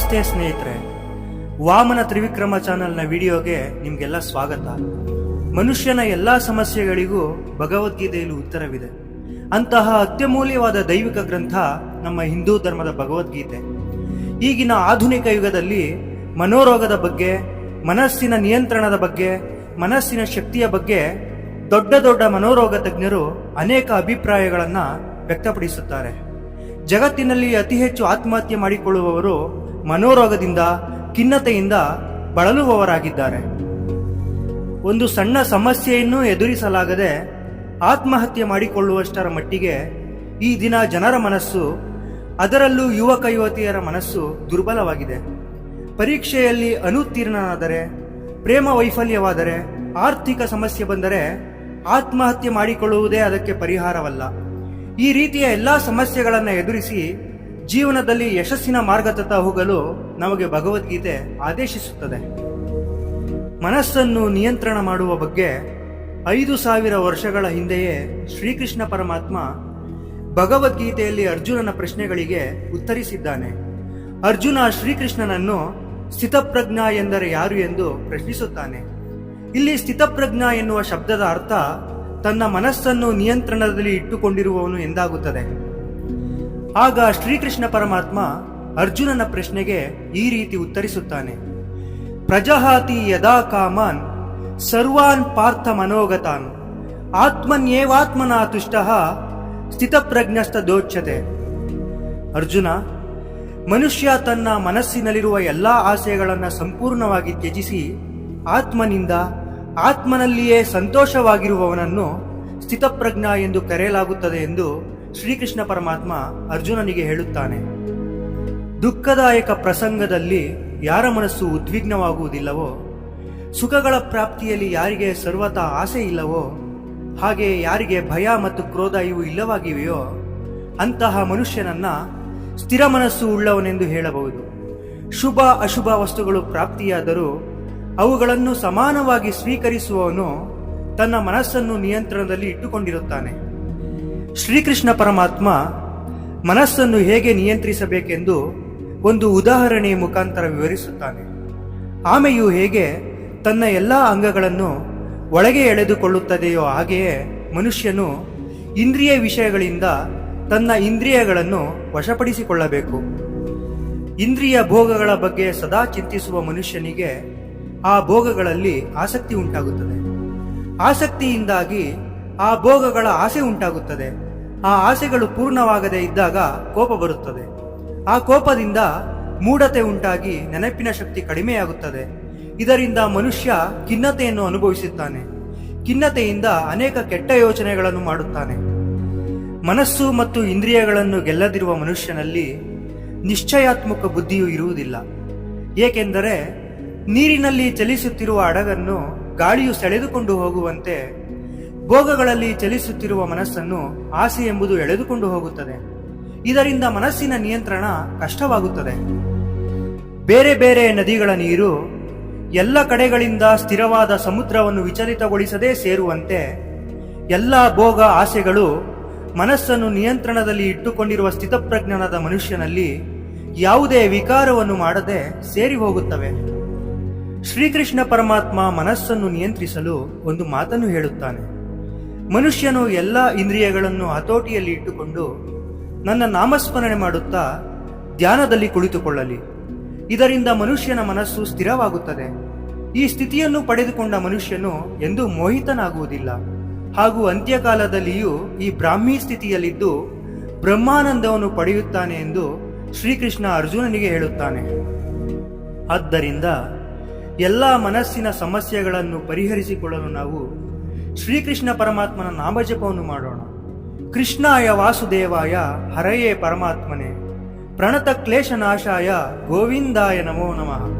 ನಮಸ್ತೆ ಸ್ನೇಹಿತರೆ. ವಾಮನ ತ್ರಿವಿಕ್ರಮ ಚಾನೆಲ್ನ ವಿಡಿಯೋಗೆ ನಿಮಗೆಲ್ಲ ಸ್ವಾಗತ. ಮನುಷ್ಯನ ಎಲ್ಲ ಸಮಸ್ಯೆಗಳಿಗೂ ಭಗವದ್ಗೀತೆಯಲ್ಲಿ ಉತ್ತರವಿದೆ. ಅಂತಹ ಅತ್ಯಮೂಲ್ಯವಾದ ದೈವಿಕ ಗ್ರಂಥ ನಮ್ಮ ಹಿಂದೂ ಧರ್ಮದ ಭಗವದ್ಗೀತೆ. ಈಗಿನ ಆಧುನಿಕ ಯುಗದಲ್ಲಿ ಮನೋರೋಗದ ಬಗ್ಗೆ, ಮನಸ್ಸಿನ ನಿಯಂತ್ರಣದ ಬಗ್ಗೆ, ಮನಸ್ಸಿನ ಶಕ್ತಿಯ ಬಗ್ಗೆ ದೊಡ್ಡ ದೊಡ್ಡ ಮನೋರೋಗ ತಜ್ಞರು ಅನೇಕ ಅಭಿಪ್ರಾಯಗಳನ್ನು ವ್ಯಕ್ತಪಡಿಸುತ್ತಾರೆ. ಜಗತ್ತಿನಲ್ಲಿ ಅತಿ ಹೆಚ್ಚು ಆತ್ಮಹತ್ಯೆ ಮಾಡಿಕೊಳ್ಳುವವರು ಮನೋರೋಗದಿಂದ, ಖಿನ್ನತೆಯಿಂದ ಬಳಲುವವರಾಗಿದ್ದಾರೆ. ಒಂದು ಸಣ್ಣ ಸಮಸ್ಯೆಯನ್ನು ಎದುರಿಸಲಾಗದೆ ಆತ್ಮಹತ್ಯೆ ಮಾಡಿಕೊಳ್ಳುವಷ್ಟರ ಮಟ್ಟಿಗೆ ಈ ದಿನ ಜನರ ಮನಸ್ಸು, ಅದರಲ್ಲೂ ಯುವಕ ಯುವತಿಯರ ಮನಸ್ಸು ದುರ್ಬಲವಾಗಿದೆ. ಪರೀಕ್ಷೆಯಲ್ಲಿ ಅನುತ್ತೀರ್ಣನಾದರೆ, ಪ್ರೇಮ ವೈಫಲ್ಯವಾದರೆ, ಆರ್ಥಿಕ ಸಮಸ್ಯೆ ಬಂದರೆ ಆತ್ಮಹತ್ಯೆ ಮಾಡಿಕೊಳ್ಳುವುದೇ ಅದಕ್ಕೆ ಪರಿಹಾರವಲ್ಲ. ಈ ರೀತಿಯ ಎಲ್ಲ ಸಮಸ್ಯೆಗಳನ್ನು ಎದುರಿಸಿ ಜೀವನದಲ್ಲಿ ಯಶಸ್ಸಿನ ಮಾರ್ಗದತ್ತ ಹೋಗಲು ನಮಗೆ ಭಗವದ್ಗೀತೆ ಆದೇಶಿಸುತ್ತದೆ. ಮನಸ್ಸನ್ನು ನಿಯಂತ್ರಣ ಮಾಡುವ ಬಗ್ಗೆ ಐದು ಸಾವಿರ ವರ್ಷಗಳ ಹಿಂದೆಯೇ ಶ್ರೀಕೃಷ್ಣ ಪರಮಾತ್ಮ ಭಗವದ್ಗೀತೆಯಲ್ಲಿ ಅರ್ಜುನನ ಪ್ರಶ್ನೆಗಳಿಗೆ ಉತ್ತರಿಸಿದ್ದಾನೆ. ಅರ್ಜುನ ಶ್ರೀಕೃಷ್ಣನನ್ನು ಸ್ಥಿತಪ್ರಜ್ಞ ಎಂದರೆ ಯಾರು ಎಂದು ಪ್ರಶ್ನಿಸುತ್ತಾನೆ. ಇಲ್ಲಿ ಸ್ಥಿತಪ್ರಜ್ಞ ಎನ್ನುವ ಶಬ್ದದ ಅರ್ಥ ತನ್ನ ಮನಸ್ಸನ್ನು ನಿಯಂತ್ರಣದಲ್ಲಿ ಇಟ್ಟುಕೊಂಡಿರುವವನು ಎಂದಾಗುತ್ತದೆ. ಆಗ ಶ್ರೀಕೃಷ್ಣ ಪರಮಾತ್ಮ ಅರ್ಜುನನ ಪ್ರಶ್ನೆಗೆ ಈ ರೀತಿ ಉತ್ತರಿಸುತ್ತಾನೆ. ಪ್ರಜಹಾತಿ ಯದಾ ಕಾಮಾನ್, ಸರ್ವಾನ್ ಪಾರ್ಥ ಮನೋಗತಾನ್, ಆತ್ಮನ್ಯೇವಾತ್ಮನ ತುಷ್ಟ ಸ್ಥಿತಪ್ರಜ್ಞಸ್ಥ ದೋಚ್ಯತೆ. ಅರ್ಜುನ, ಮನುಷ್ಯ ತನ್ನ ಮನಸ್ಸಿನಲ್ಲಿರುವ ಎಲ್ಲಾ ಆಸೆಗಳನ್ನು ಸಂಪೂರ್ಣವಾಗಿ ತ್ಯಜಿಸಿ ಆತ್ಮನಿಂದ ಆತ್ಮನಲ್ಲಿಯೇ ಸಂತೋಷವಾಗಿರುವವನನ್ನು ಸ್ಥಿತಪ್ರಜ್ಞ ಎಂದು ಕರೆಯಲಾಗುತ್ತದೆ ಎಂದು ಶ್ರೀಕೃಷ್ಣ ಪರಮಾತ್ಮ ಅರ್ಜುನನಿಗೆ ಹೇಳುತ್ತಾನೆ. ದುಃಖದಾಯಕ ಪ್ರಸಂಗದಲ್ಲಿ ಯಾರ ಮನಸ್ಸು ಉದ್ವಿಗ್ನವಾಗುವುದಿಲ್ಲವೋ, ಸುಖಗಳ ಪ್ರಾಪ್ತಿಯಲ್ಲಿ ಯಾರಿಗೆ ಸರ್ವತಾ ಆಸೆ ಇಲ್ಲವೋ, ಹಾಗೆ ಯಾರಿಗೆ ಭಯ ಮತ್ತು ಕ್ರೋಧ ಇವು ಇಲ್ಲವಾಗಿವೆಯೋ, ಅಂತಹ ಮನುಷ್ಯನನ್ನ ಸ್ಥಿರ ಮನಸ್ಸು ಉಳ್ಳವನೆಂದು ಹೇಳಬಹುದು. ಶುಭ ಅಶುಭ ವಸ್ತುಗಳು ಪ್ರಾಪ್ತಿಯಾದರೂ ಅವುಗಳನ್ನು ಸಮಾನವಾಗಿ ಸ್ವೀಕರಿಸುವವನು ತನ್ನ ಮನಸ್ಸನ್ನು ನಿಯಂತ್ರಣದಲ್ಲಿ ಇಟ್ಟುಕೊಂಡಿರುತ್ತಾನೆ. ಶ್ರೀಕೃಷ್ಣ ಪರಮಾತ್ಮ ಮನಸ್ಸನ್ನು ಹೇಗೆ ನಿಯಂತ್ರಿಸಬೇಕೆಂದು ಒಂದು ಉದಾಹರಣೆಯ ಮುಖಾಂತರ ವಿವರಿಸುತ್ತಾನೆ. ಆಮೆಯು ಹೇಗೆ ತನ್ನ ಎಲ್ಲ ಅಂಗಗಳನ್ನು ಒಳಗೆ ಎಳೆದುಕೊಳ್ಳುತ್ತದೆಯೋ ಹಾಗೆಯೇ ಮನುಷ್ಯನು ಇಂದ್ರಿಯ ವಿಷಯಗಳಿಂದ ತನ್ನ ಇಂದ್ರಿಯಗಳನ್ನು ವಶಪಡಿಸಿಕೊಳ್ಳಬೇಕು. ಇಂದ್ರಿಯ ಭೋಗಗಳ ಬಗ್ಗೆ ಸದಾ ಚಿಂತಿಸುವ ಮನುಷ್ಯನಿಗೆ ಆ ಭೋಗಗಳಲ್ಲಿ ಆಸಕ್ತಿ ಉಂಟಾಗುತ್ತದೆ. ಆಸಕ್ತಿಯಿಂದಾಗಿ ಆ ಭೋಗಗಳ ಆಸೆ ಉಂಟಾಗುತ್ತದೆ. ಆ ಆಸೆಗಳು ಪೂರ್ಣವಾಗದೆ ಇದ್ದಾಗ ಕೋಪ ಬರುತ್ತದೆ. ಆ ಕೋಪದಿಂದ ಮೂಢತೆ ಉಂಟಾಗಿ ನೆನಪಿನ ಶಕ್ತಿ ಕಡಿಮೆಯಾಗುತ್ತದೆ. ಇದರಿಂದ ಮನುಷ್ಯ ಖಿನ್ನತೆಯನ್ನು ಅನುಭವಿಸುತ್ತಾನೆ. ಖಿನ್ನತೆಯಿಂದ ಅನೇಕ ಕೆಟ್ಟ ಯೋಚನೆಗಳನ್ನು ಮಾಡುತ್ತಾನೆ. ಮನಸ್ಸು ಮತ್ತು ಇಂದ್ರಿಯಗಳನ್ನು ಗೆಲ್ಲದಿರುವ ಮನುಷ್ಯನಲ್ಲಿ ನಿಶ್ಚಯಾತ್ಮಕ ಬುದ್ಧಿಯು ಇರುವುದಿಲ್ಲ. ಏಕೆಂದರೆ ನೀರಿನಲ್ಲಿ ಚಲಿಸುತ್ತಿರುವ ಹಡಗನ್ನು ಗಾಳಿಯು ಸೆಳೆದುಕೊಂಡು ಹೋಗುವಂತೆ ಭೋಗಗಳಲ್ಲಿ ಚಲಿಸುತ್ತಿರುವ ಮನಸ್ಸನ್ನು ಆಸೆ ಎಂಬುದು ಎಳೆದುಕೊಂಡು ಹೋಗುತ್ತದೆ. ಇದರಿಂದ ಮನಸ್ಸಿನ ನಿಯಂತ್ರಣ ಕಷ್ಟವಾಗುತ್ತದೆ. ಬೇರೆ ಬೇರೆ ನದಿಗಳ ನೀರು ಎಲ್ಲ ಕಡೆಗಳಿಂದ ಸ್ಥಿರವಾದ ಸಮುದ್ರವನ್ನು ವಿಚಲಿತಗೊಳಿಸದೇ ಸೇರುವಂತೆ ಎಲ್ಲ ಭೋಗ ಆಸೆಗಳು ಮನಸ್ಸನ್ನು ನಿಯಂತ್ರಣದಲ್ಲಿ ಇಟ್ಟುಕೊಂಡಿರುವ ಸ್ಥಿತಪ್ರಜ್ಞಾನದ ಮನುಷ್ಯನಲ್ಲಿ ಯಾವುದೇ ವಿಕಾರವನ್ನು ಮಾಡದೆ ಸೇರಿ ಹೋಗುತ್ತವೆ ಶ್ರೀಕೃಷ್ಣ ಪರಮಾತ್ಮ ಮನಸ್ಸನ್ನು ನಿಯಂತ್ರಿಸಲು ಒಂದು ಮಾತನ್ನು ಹೇಳುತ್ತಾನೆ. ಮನುಷ್ಯನು ಎಲ್ಲ ಇಂದ್ರಿಯಗಳನ್ನು ಹತೋಟಿಯಲ್ಲಿ ಇಟ್ಟುಕೊಂಡು ನನ್ನ ನಾಮಸ್ಮರಣೆ ಮಾಡುತ್ತಾ ಧ್ಯಾನದಲ್ಲಿ ಕುಳಿತುಕೊಳ್ಳಲಿ. ಇದರಿಂದ ಮನುಷ್ಯನ ಮನಸ್ಸು ಸ್ಥಿರವಾಗುತ್ತದೆ. ಈ ಸ್ಥಿತಿಯನ್ನು ಪಡೆದುಕೊಂಡ ಮನುಷ್ಯನು ಎಂದೂ ಮೋಹಿತನಾಗುವುದಿಲ್ಲ. ಹಾಗೂ ಅಂತ್ಯಕಾಲದಲ್ಲಿಯೂ ಈ ಬ್ರಾಹ್ಮಿ ಸ್ಥಿತಿಯಲ್ಲಿದ್ದು ಬ್ರಹ್ಮಾನಂದವನ್ನು ಪಡೆಯುತ್ತಾನೆ ಎಂದು ಶ್ರೀಕೃಷ್ಣ ಅರ್ಜುನನಿಗೆ ಹೇಳುತ್ತಾನೆ. ಆದ್ದರಿಂದ ಎಲ್ಲ ಮನಸ್ಸಿನ ಸಮಸ್ಯೆಗಳನ್ನು ಪರಿಹರಿಸಿಕೊಳ್ಳಲು ನಾವು ಶ್ರೀಕೃಷ್ಣ ಪರಮಾತ್ಮನ ನಾಮಜಪವನ್ನು ಮಾಡೋಣ. ಕೃಷ್ಣಾಯ ವಾಸುದೇವಾಯ ಹರಯೇ ಪರಮಾತ್ಮನೆ. ಪ್ರಣತ ಕ್ಲೇಶನಾಶಾಯ ಗೋವಿಂದಾಯ ನಮೋ ನಮಃ.